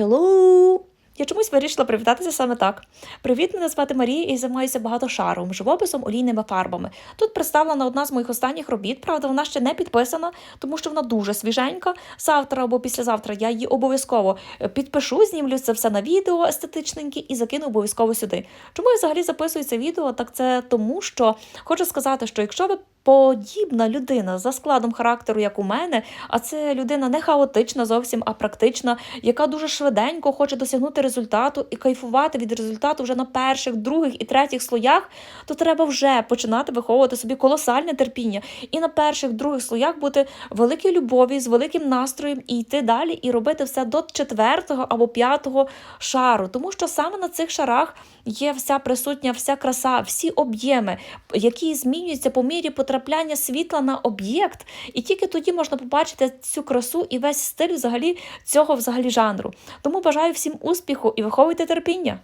Hello! Я чомусь вирішила привітатися саме так. Привіт, мене звати Марія і займаюся багатошаровим живописом олійними фарбами. Тут представлена одна з моїх останніх робіт. Правда, вона ще не підписана, тому що вона дуже свіженька. Завтра або післязавтра я її обов'язково е, підпишу, знімлю це все на відео естетичненьке і закину обов'язково сюди. Чому я взагалі записую це відео? Так це тому, що хочу сказати, що якщо ви подібна людина за складом характеру, як у мене, а це людина не хаотична зовсім, а практична, яка дуже швиденько хоче досягнути результату і кайфувати від результату вже на перших, других і третіх слоях, то треба вже починати виховувати собі колосальне терпіння і на перших, других слоях бути великій любові, з великим настроєм і йти далі, і робити все до четвертого або п'ятого шару. Тому що саме на цих шарах є вся присутня, вся краса, всі об'єми, які змінюються по мірі потрапляння світла на об'єкт, і тільки тоді можна побачити цю красу і весь стиль взагалі цього взагалі жанру. Тому бажаю всім успіху і виховуйте терпіння.